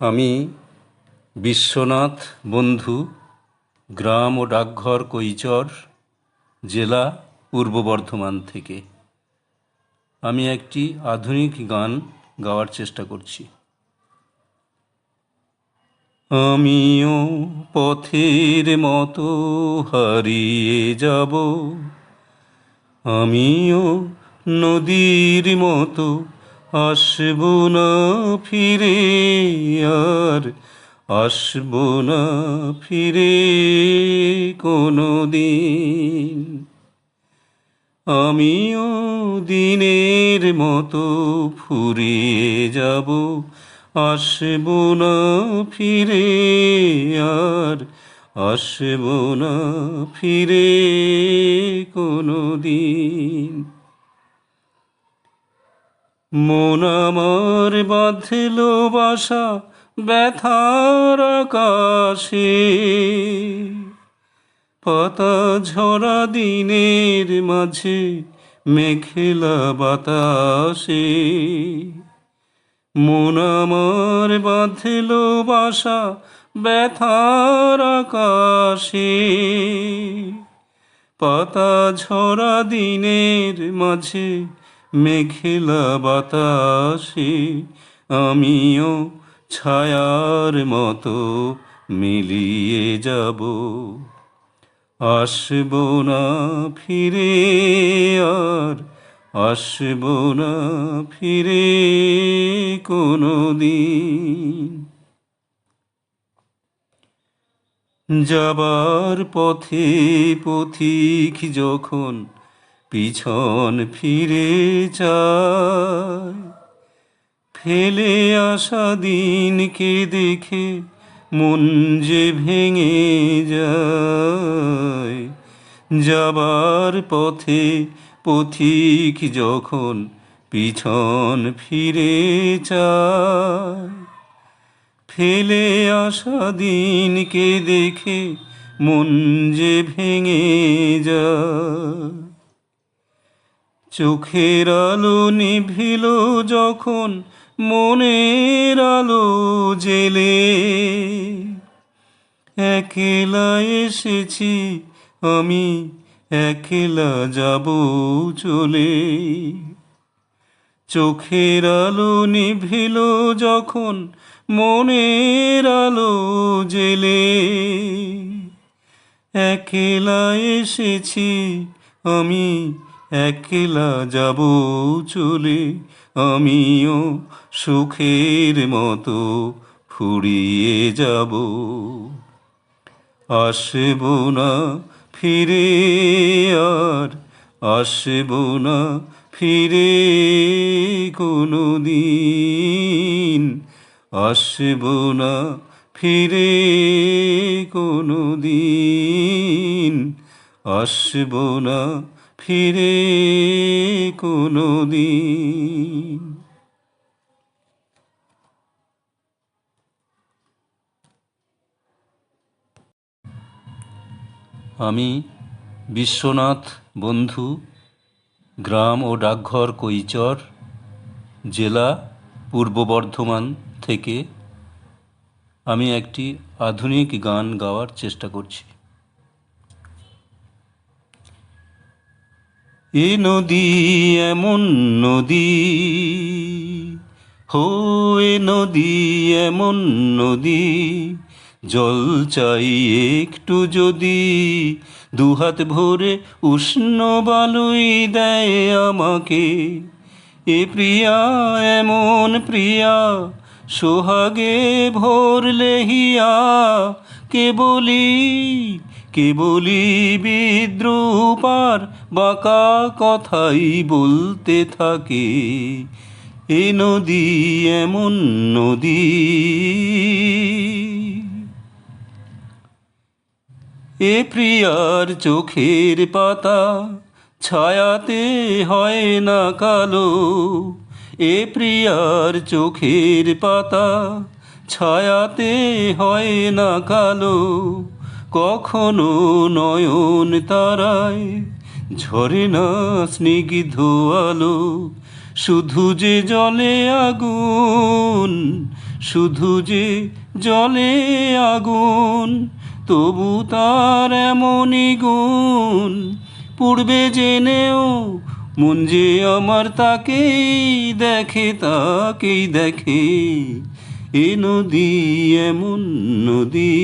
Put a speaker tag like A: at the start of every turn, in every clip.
A: আমি বিশ্বনাথ বন্ধু, গ্রাম ও ডাকঘর কৈচর, জেলা পূর্ব বর্ধমান থেকে। আমি একটি আধুনিক গান গাওয়ার চেষ্টা করছি। আমিও পথের মতো হারিয়ে যাব, আমিও নদীর মতো আসব না ফিরে আর আসব না ফিরে কোনো দিন আমিও দিনের মতো ফুরিয়ে যাব আসব না ফিরে আর আসব না ফিরে কোনো দিন মন আমার বাঁধল বাসা, ব্যথার আকাশে। পাতা ঝরা দিনের মাঝে, মেঘলা বাতাসে। মন আমার বাঁধল বাসা, ব্যথার আকাশে। পাতা ঝরা দিনের মাঝে মেঘলা বাতাসে আমিও ছায়ার মতো মিলিয়ে যাব। আসব না ফিরে আর আসব না ফিরে কোনো দিন। যাবার পথে পথিক যখন পিছন ফিরে চায় ফেলে আসা দিনকে দেখে মন যে ভেঙে যায়। যাবার পথে পথিক যখন পিছন ফিরে চায় ফেলে আসা দিনকে দেখে মন যে ভেঙে যায়। চোখের আলো নিভিল যখন মনের আলো জেলে। একলা এসেছি আমি, একলা যাব চলে। চোখের আলো নিভিল যখন মনের আলো জেলে। একলা এসেছি আমি একলা যাব চলে, আমিও সুখের মতো ফুরিয়ে যাব। আসব না ফিরে আর, আসব না ফিরে কোনো দিন আসব না ফিরে কোনো দিন আসব না ফিরে কোনো দিন আমি বিশ্বনাথ বন্ধু, গ্রাম ও ডাকঘর কৈচর, জেলা পূর্ব বর্ধমান থেকে আমি একটি আধুনিক গান গাওয়ার চেষ্টা করছি। এ নদী, এমন নদী, হো, এ নদী, এমন নদী, জল চাই একটু যদি, দুহাত ভরে উষ্ণ বালুই দেয় আমাকে। এ প্রিয়া, এমন প্রিয়া, সোহাগে ভোর লেহিয়া, কে বলি কে বলি বিদ্রুপার বাঁকা কথাই বলতে থাকে। এ নদী এমন নদী। এ প্রিয়ার চোখের পাতা ছায়াতে হয় না কালো। এ প্রিয়ার চোখের পাতা ছায়াতে হয় না কালো। কখনো নয়ন তারায় ঝরে না স্নিগ্ধ আলো। শুধু যে জলে আগুন, শুধু যে জলে আগুন, তবু তার এমনই গুণ। পূর্বে জেনেও মন যে আমার তাকেই দেখে তাকেই দেখে। এ নদী, এমন নদী।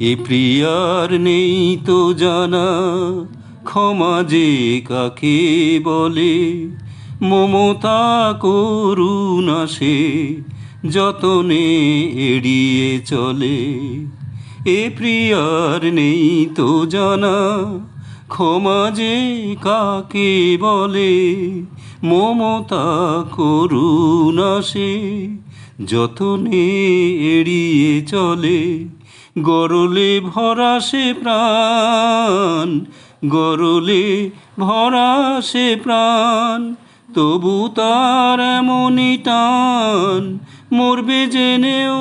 A: এ প্রিয়ার নেই তো জানা, ক্ষমা যে কাকে বলে? মমতা করুণা সে যতনে এড়িয়ে চলে। এ প্রিয়ার নেই তো জানা, ক্ষমা যে কাকে বলে? মমতা করুণা সে যতনে এড়িয়ে চলে, গরলে ভরা সে প্রাণ, গরলে ভরা সে প্রাণ, তবু তার এমনই টান, মরবে জেনেও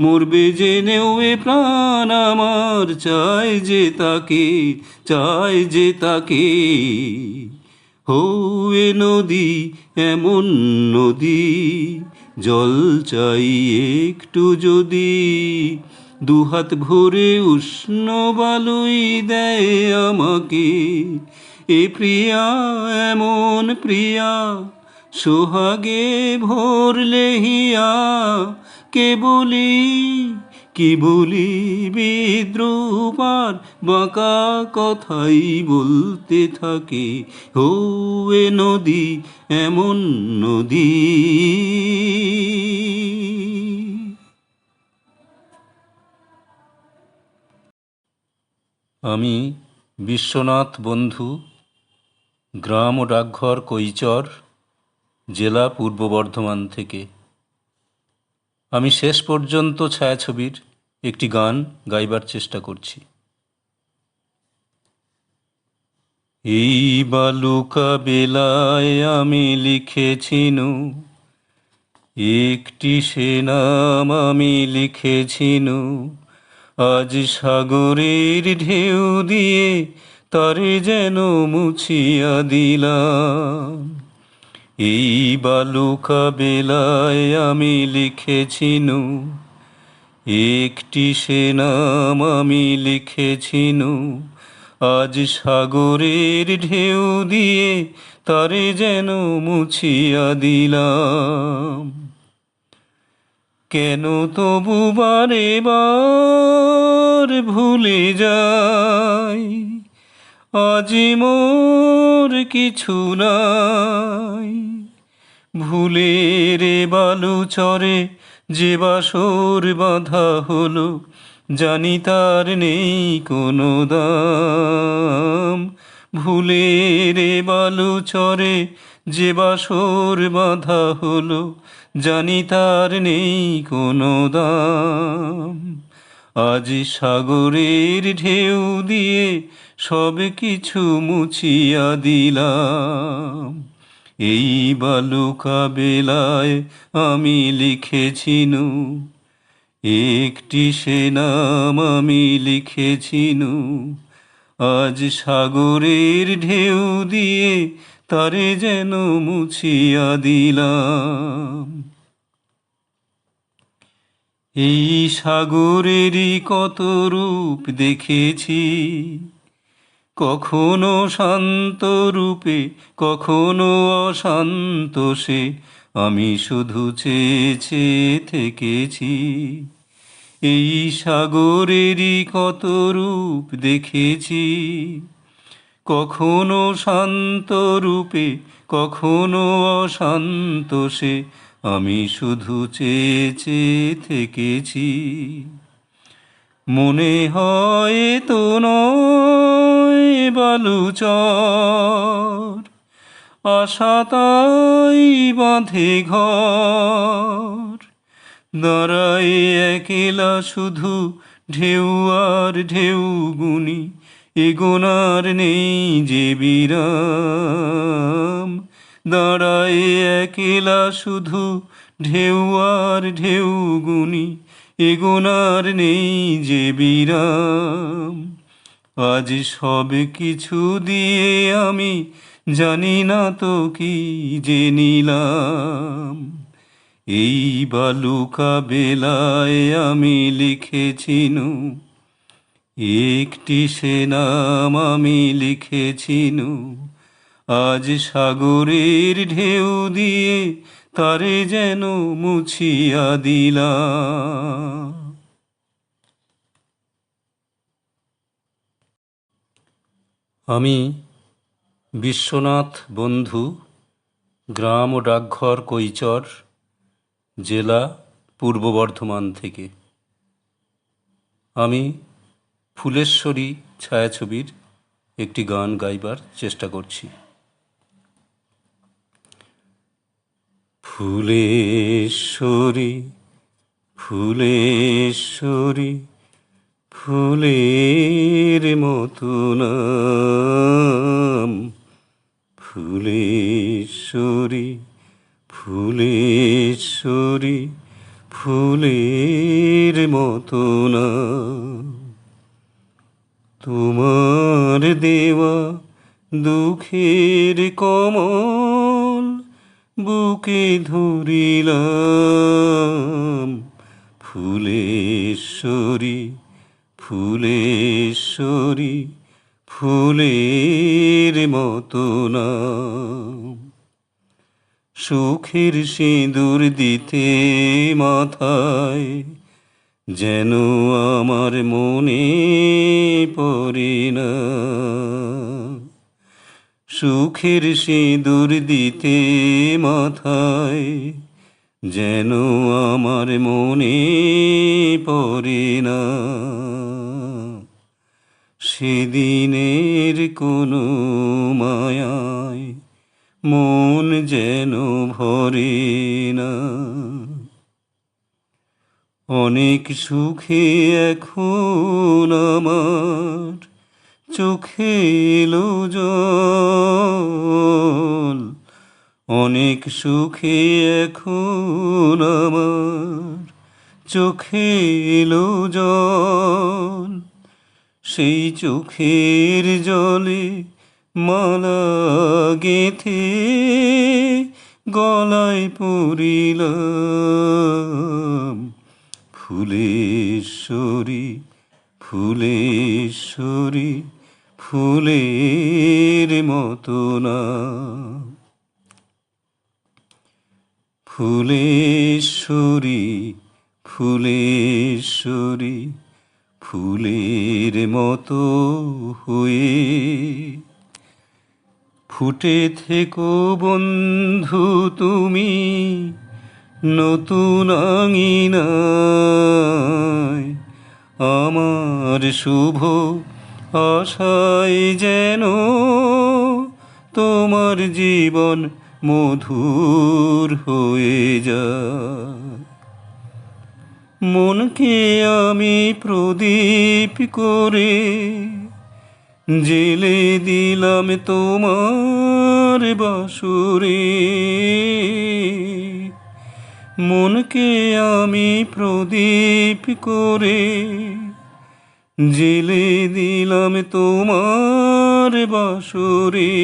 A: মরবে জেনেও এ প্রাণ আমার, চাই যে তাকে, চাই যে তাকে। হো এ নদী, এমন নদী, জল চাই একটু যদি। দুহাত ভরে উষ্ণ বালুই দেয় আমাকে। এ প্রিয়া, এমন প্রিয়া, সোহাগে ভরলে হিয়া কে বলি কি বলি বিদ্রুপার বাঁকা কথাই বলতে থাকে? হো এ নদী, এমন নদী। আমি বিশ্বনাথ বন্ধু, গ্রাম ও ডাকঘর কৈচর, জেলা পূর্ব বর্ধমান থেকে। আমি শেষ পর্যন্ত ছায়াছবির একটি গান গাইবার চেষ্টা করছি। এই বালুকা বেলায় আমি লিখেছিনু একটি সে নাম আমি লিখেছিনু আজ সাগরের ঢেউ দিয়ে তারে যেন মুছিয়া দিলাম। এই বালুকা বেলায় আমি লিখেছিনু, একটি সে নাম আমি লিখেছিনু। আজ সাগরের ঢেউ দিয়ে তারে যেন মুছিয়া দিলাম। কেন তবু বারে বার ভুলে যাই? আজ মোর কিছু নাই। ভুলের বালু চরে যে বাসর বাঁধা হলো, জানি তার নেই কোনো দাম। ভুলের বালু চরে যে বাসর বাঁধা হলো, জানি তার নেই কোনো দাম। আজ সাগরের ঢেউ দিয়ে সব কিছু মুছিয়া দিলাম। এই বালুকা বেলায় আমি লিখেছিনু একটি সে নাম আমি লিখেছিনু আজ সাগরের ঢেউ দিয়ে তারে যেন মুছিয়া দিলাম। এই সাগরেরই কত রূপ দেখেছি। কখনো শান্ত রূপে, কখনো অশান্ত সে আমি শুধু চেয়ে চেয়ে থেকেছি। এই সাগরেরই কত রূপ দেখেছি। কখনো শান্ত রূপে, কখনো অশান্ত সে আমি শুধু চেয়ে চেয়ে থেকেছি। মনে হয় তো নয় বালুচর আশা তাই বাঁধে ঘর। দাঁড়ায় একেলা শুধু ঢেউ আর ঢেউ গুনি এগোনার নেই যে বিরাম। দাঁড়ায় একেলা শুধু ঢেউ আর ঢেউ গুনি এগোনার নেই যে বিরাম। আজ সব কিছু দিয়ে আমি জানি না তো কি যে নিলাম। এই বালুকা বেলায় আমি লিখেছিনু একটি সে নাম আমি লিখেছিনু আজ সাগরের ঢেউ দিয়ে তারে যেন মুছিয়া দিলাম। আমি বিশ্বনাথ বন্ধু, গ্রাম ও ডাকঘর কৈচর, জেলা পূর্ব বর্ধমান থেকে। আমি ফুলেশ্বরী ছায়াছবির একটি গান গাইবার চেষ্টা করছি। ফুলেশ্বরী ফুলেশ্বরী ফুলের মতো নাম ফুলেশ্বরী ফুলেশ্বরী ফুলের মতো নাম তোমার দেওয়া দুঃখের কমল বুকে ধরিলাম ফুলেশ্বরী ফুলেশ্বরী, ফুলের মতো নাম। সুখের সিঁদুর দিতে মাথায় যেন আমার মনে পড়ে না। সুখের সিঁদুর দিতে মাথায় যেন আমার মনে পড়ে না। সেদিনের কোনো মায়ায় মন যেন ভরে না। অনেক সুখে এখন আমার চোখে এলো জল। অনেক সুখে এখন আমার চোখে এলো জল। সেই চোখের জলে মালা গেথে গলায় পড়িলাম। ফুলেশ্বরী ফুলেশ্বরী ফুলের মতো না। ফুলেশ্বরী ফুলেশ্বরী ফুলের মতো হয়ে ফুটে থেকো বন্ধু তুমি, নতুন আঙিনায়। আমার শুভ আশায় যেন তোমার জীবন মধুর হয়ে যায়। মনকে আমি প্রদীপ করে জেলে দিলাম তোমার বাসুরে। মনকে আমি প্রদীপ করে জেলে দিলাম তোমার বাসুরে।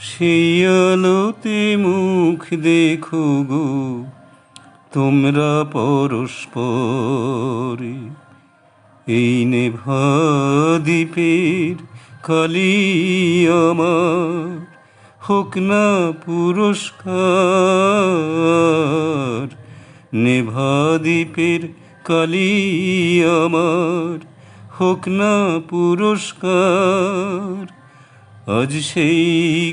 A: সেই আলোতে মুখ দেখো গো তোমরা পরস্পরে এই নেভা দ্বীপের কালি আমার হোক না পুরস্কার, নেভা দ্বীপের কালি আমার হোক না পুরস্কার। আজ সেই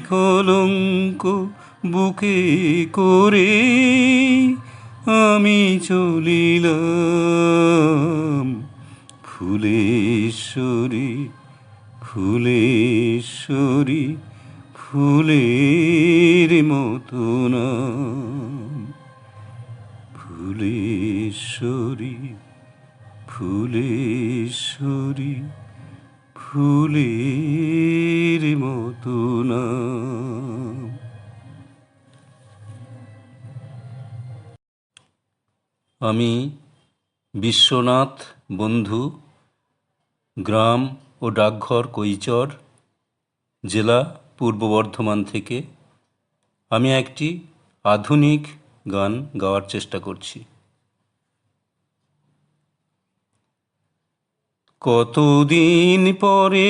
A: কলঙ্ক বুকে করে আমি চলিলাম। ফুলেশ্বরী ফুলেশ্বরী ফুলের মতো নাম। ফুলেশ্বরী ফুলেশ্বরী ফুলের মতো নাম। আমি বিশ্বনাথ বন্ধু, গ্রাম ও ডাকঘর কৈচর, জেলা পূর্ব বর্ধমান থেকে আমি একটি আধুনিক গান গাওয়ার চেষ্টা করছি। কতদিন পরে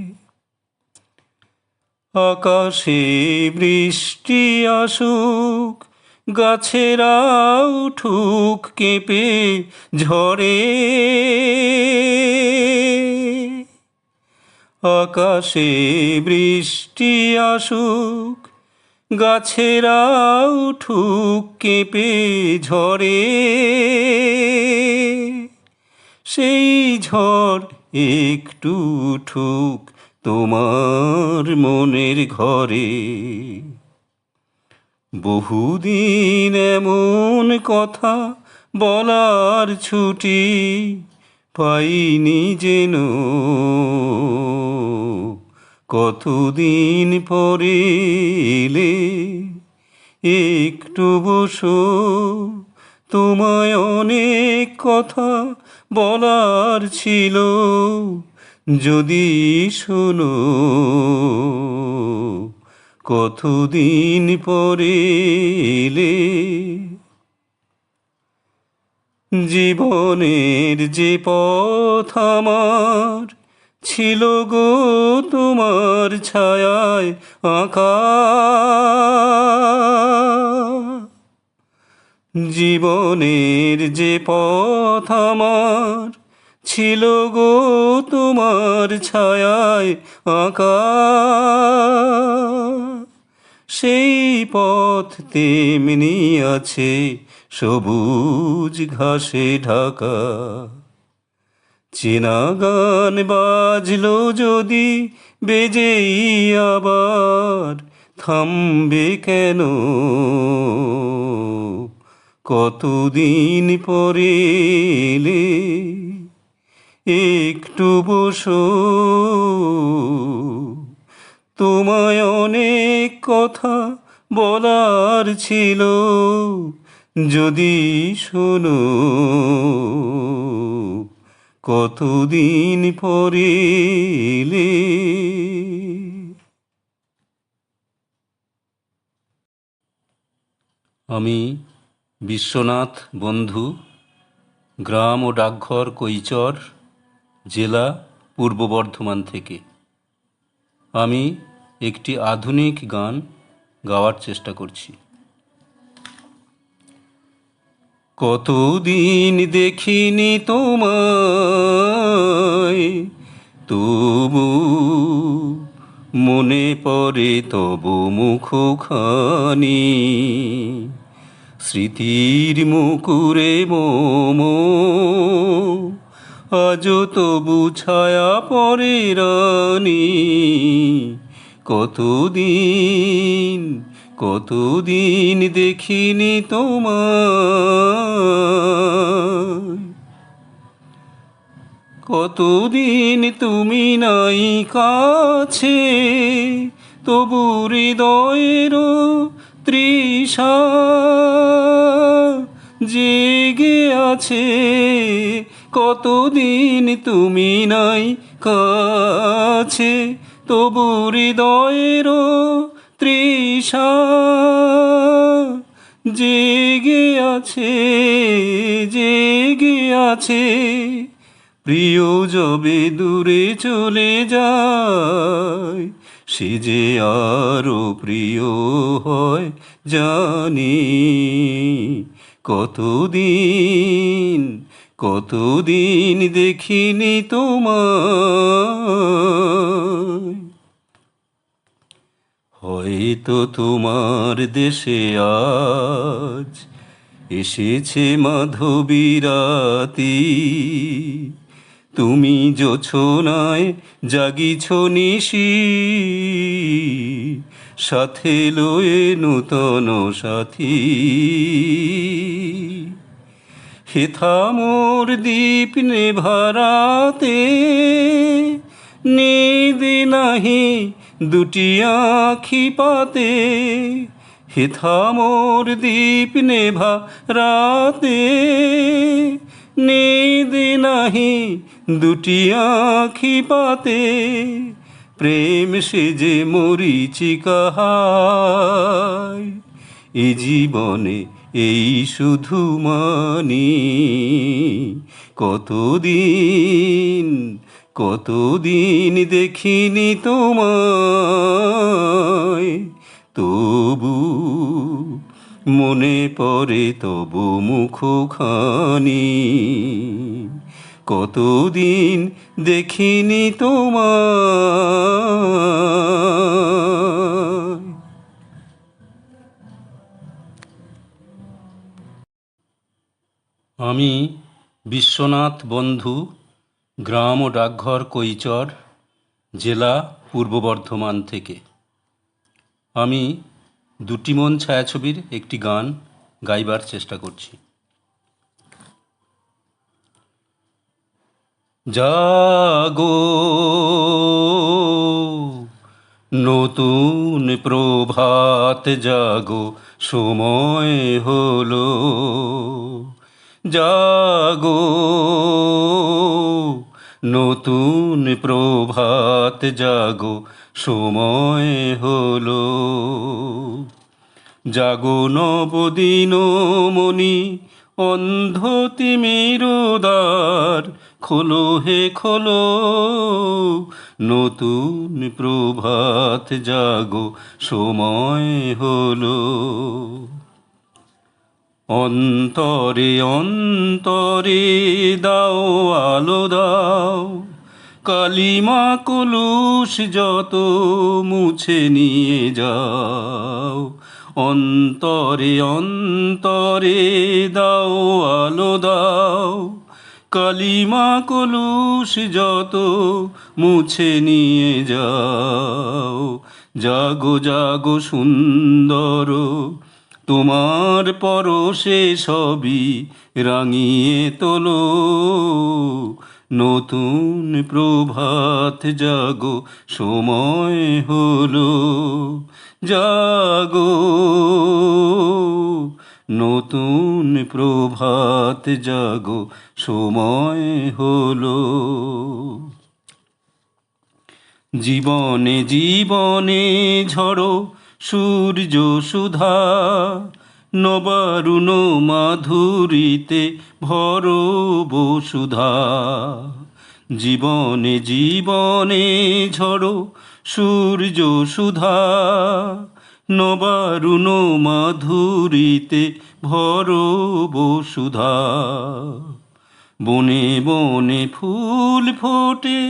A: আকাশে বৃষ্টি আসুক, গাছেরা উঠুক কেঁপে ঝরে। আকাশে বৃষ্টি আসুক, গাছেরা উঠুক কেঁপে ঝরে। সেই ঝড় একটু উঠুক তোমার মনের ঘরে। বহুদিন এমন কথা বলার ছুটি পাইনি যেন। কতদিন পরে এলে একটু বসো, তোমায় অনেক কথা বলার ছিল। যদি শোনো কতদিন পরে জীবনের যে পথ আমার ছিল গো তোমার ছায়ায় আঁকা। জীবনের যে পথ আমার ছিল গো তোমার ছায়ায় আঁকা সেই পথ তেমনি আছে সবুজ ঘাসে ঢাকা। চেনা গান বাজলো যদি বেজেই আবার থামবে কেন? কতদিন পরে একটু বসো। তোমায় অনেক কথা বলার ছিল, যদি শোনো। কতদিন পরে আমি বিশ্বনাথ বন্ধু, গ্রাম ও ডাকঘর কৈচর জেলা পূর্ব বর্ধমান থেকে। আমি একটি আধুনিক গান গাওয়ার চেষ্টা করছি। কতদিন দেখিনি তোমায়, তবু মনে পড়ে তবু মুখখানি। স্মৃতির মুকুরে মোমো আজ তবু ছায়া পরে রানী কতদিন কতদিন দেখিনি তোমায়। কতদিন তুমি নাই কাছে, তবু হৃদয়ের তৃষা। জেগে আছে কতদিন তুমি নাই কাছে, তবু হৃদয়ের তৃষা জেগে আছে জেগে আছে। প্রিয় যবে দূরে চলে যায়, সে যে আরও প্রিয় হয় জানি। কতদিন কতদিন দেখিনি তোমায়। হয়তো তোমার দেশে আজ এসেছে মাধবীরাতি। তুমি যোছনায় জাগিছ নিশি, সাথে লয়ে নূতন সাথী। হেথা মোর দীপ নেভারাতে নিদি নাহি দুটি আখি পাতে হেথা মোর দীপ নেভা রাতে নিদি নাহি দুটি আখি পাতে প্রেম সে সেজে মরিচিকাহায় এ জীবনে এই শুধু মানি, কতদিন কতদিন দেখিনি তোমায়? তবু মনে পড়ে তবু মুখখানি, কতদিন দেখিনি তোমায়? আমি বিশ্বনাথ বন্ধু, গ্রাম ও ডাকঘর কৈচর, জেলা পূর্ব বর্ধমান থেকে। আমি দুটি মন ছায়াছবির একটি গান গাইবার চেষ্টা করছি। জাগো, নতুন প্রভাত জাগো, সময় হলো। জাগো। নতুন প্রভাত জাগো, সময় হলো। জাগো নবদিন মণি, অন্ধ তিমিরোদার খোলো হে খোলো। নতুন প্রভাত জাগো, সময় হলো। অন্তরে অন্তরে দাও, আলো দাও। কালিমা কলুষ যত মুছে নিয়ে যাও। অন্তরে অন্তরে দাও, আলো দাও। কালিমা কলুষ যত মুছে নিয়ে যাও। জাগো জাগো সুন্দর তোমার পরশে সবই রাঙিয়ে তোলো। নতুন প্রভাত জাগো, সময় হলো। জাগো। নতুন প্রভাত জাগো, সময় হলো। জীবনে জীবনে ঝড়ো সূর্য সুধা নবারুণ মাধুরীতে ভর বসুধা জীবনে জীবনে ঝড়ো সূর্য সুধা নবারুণ মাধুরীতে ভর বসুধা বনে বনে ফুল ফোটে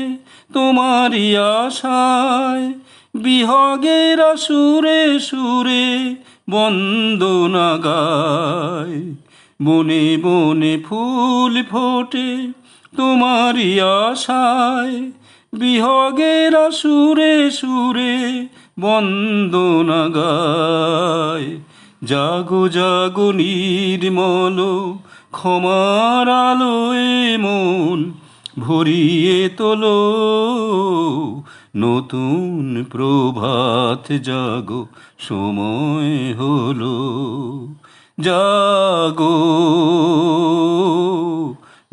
A: তোমারই আশায় বিহগের সুরে সুরে বন্দনা গায়। বনে বনে ফুল ফোটে তোমারই আশায়। বিহগের সুরে সুরে বন্দনা গায়। জাগো জাগো নির্মল, ক্ষমার আলোয় মন ভরিয়ে তোলো। নতুন প্রভাত জাগো, সময় হলো। জাগো,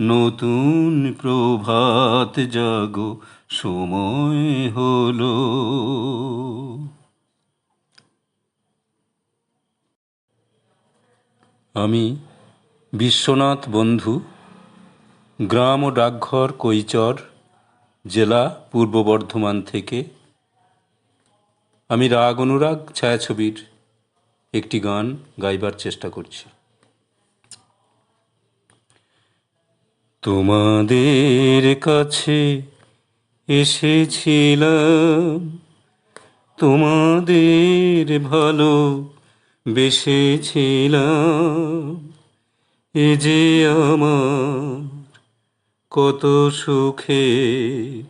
A: নতুন প্রভাত জাগো, সময় হলো। আমি বিশ্বনাথ বন্ধু, গ্রাম ও ডাকঘর কৈচর জেলা পূর্ব বর্ধমান থেকে। আমি রাগ অনুরাগ ছায়াছবির একটি গান গাইবার চেষ্টা করছি। তোমাদের কাছে এসেছিলাম, তোমাদের ভালো বেসেছিলাম এ যে আমার কত সুখের,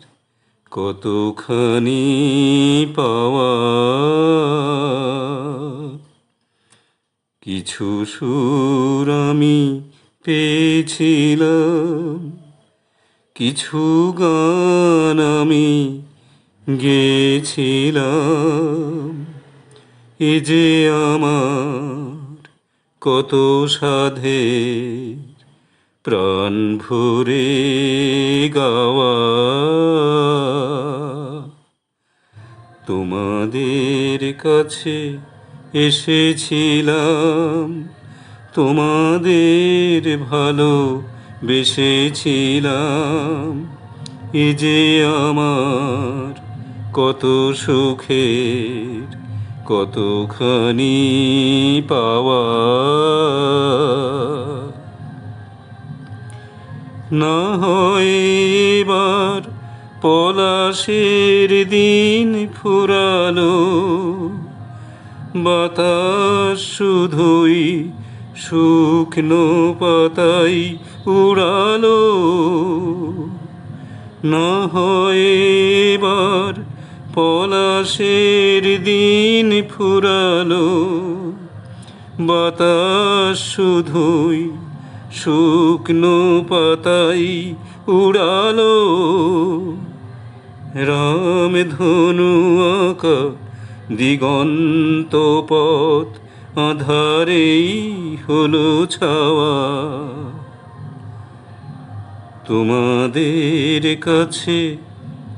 A: কতখানি পাওয়া। কিছু সুর আমি পেয়েছিলাম, কিছু গান আমি গেছিলাম এ যে আমার কত সাধের প্রাণ ভরে গাওয়া। তোমাদের কাছে এসেছিলাম, তোমাদের ভালো বেসেছিলাম এ যে আমার কত সুখের, কতখানি পাওয়া। না এবার পলাশের দিন ফুরালো। বাতাস শুধুই শুকনো পাতাই উড়ালো। না পলাশের দিন ফুরালো। বাতাস শুধুই শুকনো পাতাই উড়ালো। রাম ধনু আঁকা দিগন্ত পথ, আধারেই হলো ছাওয়া। তোমাদের কাছে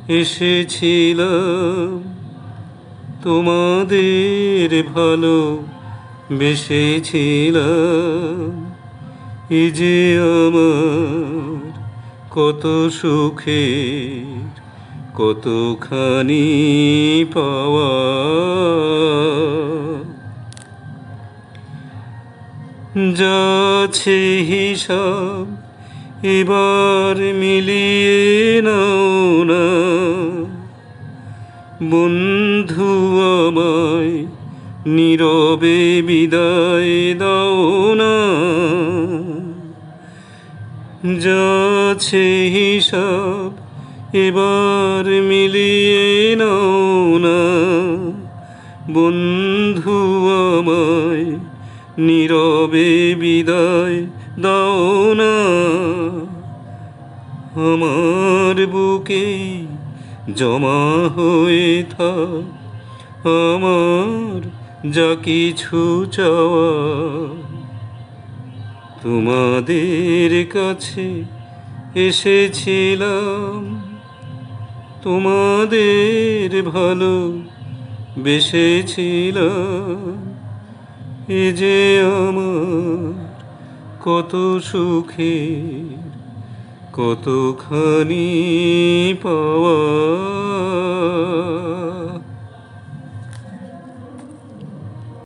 A: এসেছিলাম, তোমাদের ভালো বেসেছিলাম এ যে আমার কত সুখের, কতখানি পাওয়া। যাচ্ছে হিসাব এবার মিলিয়ে নাও না। বন্ধু আমায় নীরবে বিদায় দাও না। যাচ্ছে হিসাব, এবার মিলিয়ে নাও না। বন্ধু আমায়, নীরবে বিদায় দাও না। আমার বুকে জমা হয়ে থাক, আমার যা কিছু চাওয়া। তোমাদের কাছে এসেছিলাম। তোমাদের ভালো বেসেছিলাম এ যে আমার কত সুখের কতখানি পাওয়া